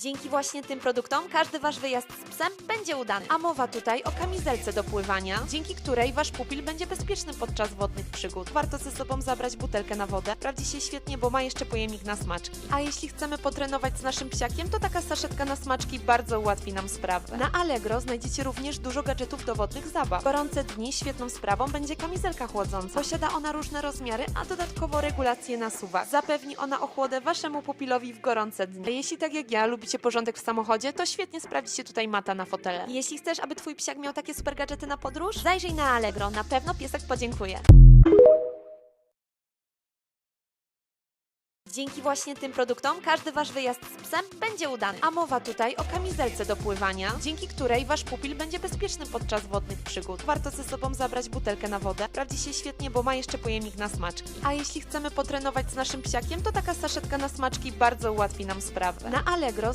Dzięki właśnie tym produktom każdy wasz wyjazd z psem będzie udany. A mowa tutaj o kamizelce do pływania, dzięki której wasz pupil będzie bezpieczny podczas wodnych przygód. Warto ze sobą zabrać butelkę na wodę. Sprawdzi się świetnie, bo ma jeszcze pojemnik na smaczki. A jeśli chcemy potrenować z naszym psiakiem, to taka saszetka na smaczki bardzo ułatwi nam sprawę. Na Allegro znajdziecie również dużo gadżetów do wodnych zabaw. W gorące dni świetną sprawą będzie kamizelka chłodząca. Posiada ona różne rozmiary, a dodatkowo regulację na suwak. Zapewni ona ochłodę waszemu pupilowi w gorące dni. A jeśli tak jak ja lubicie porządek w samochodzie, to świetnie sprawdzi się tutaj mata na fotele. Jeśli chcesz, aby twój psiak miał takie super gadżety na podróż, zajrzyj na Allegro. Na pewno piesek podziękuje. Dzięki właśnie tym produktom każdy wasz wyjazd z psem będzie udany. A mowa tutaj o kamizelce do pływania, dzięki której wasz pupil będzie bezpieczny podczas wodnych przygód. Warto ze sobą zabrać butelkę na wodę. Sprawdzi się świetnie, bo ma jeszcze pojemnik na smaczki. A jeśli chcemy potrenować z naszym psiakiem, to taka saszetka na smaczki bardzo ułatwi nam sprawę. Na Allegro